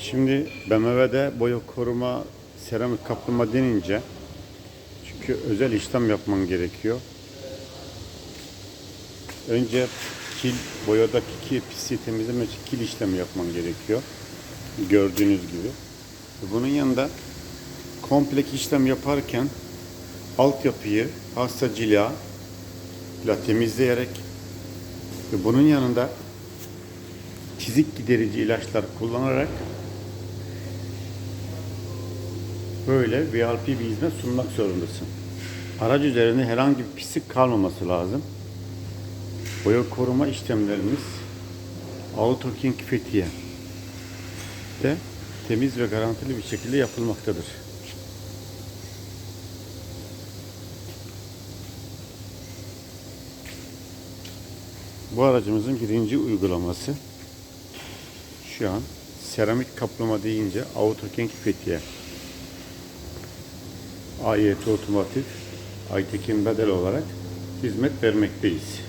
Şimdi BMW'de boya koruma seramik kaplama denince çünkü özel işlem yapman gerekiyor. Önce kil, boyadaki kil, pisliği temizlemek için kil işlemi yapman gerekiyor. Gördüğünüz gibi. Bunun yanında komple işlem yaparken altyapıyı hasta cila ile temizleyerek ve bunun yanında çizik giderici ilaçlar kullanarak böyle VIP bir hizmet sunmak zorundasın. Araç üzerinde herhangi bir pislik kalmaması lazım. Boya koruma işlemlerimiz Auto King Fethiye de temiz ve garantili bir şekilde yapılmaktadır. Bu aracımızın birinci uygulaması şu an seramik kaplama deyince Auto King Fethiye AYT Otomotiv Aytekin Bedel olarak hizmet vermekteyiz.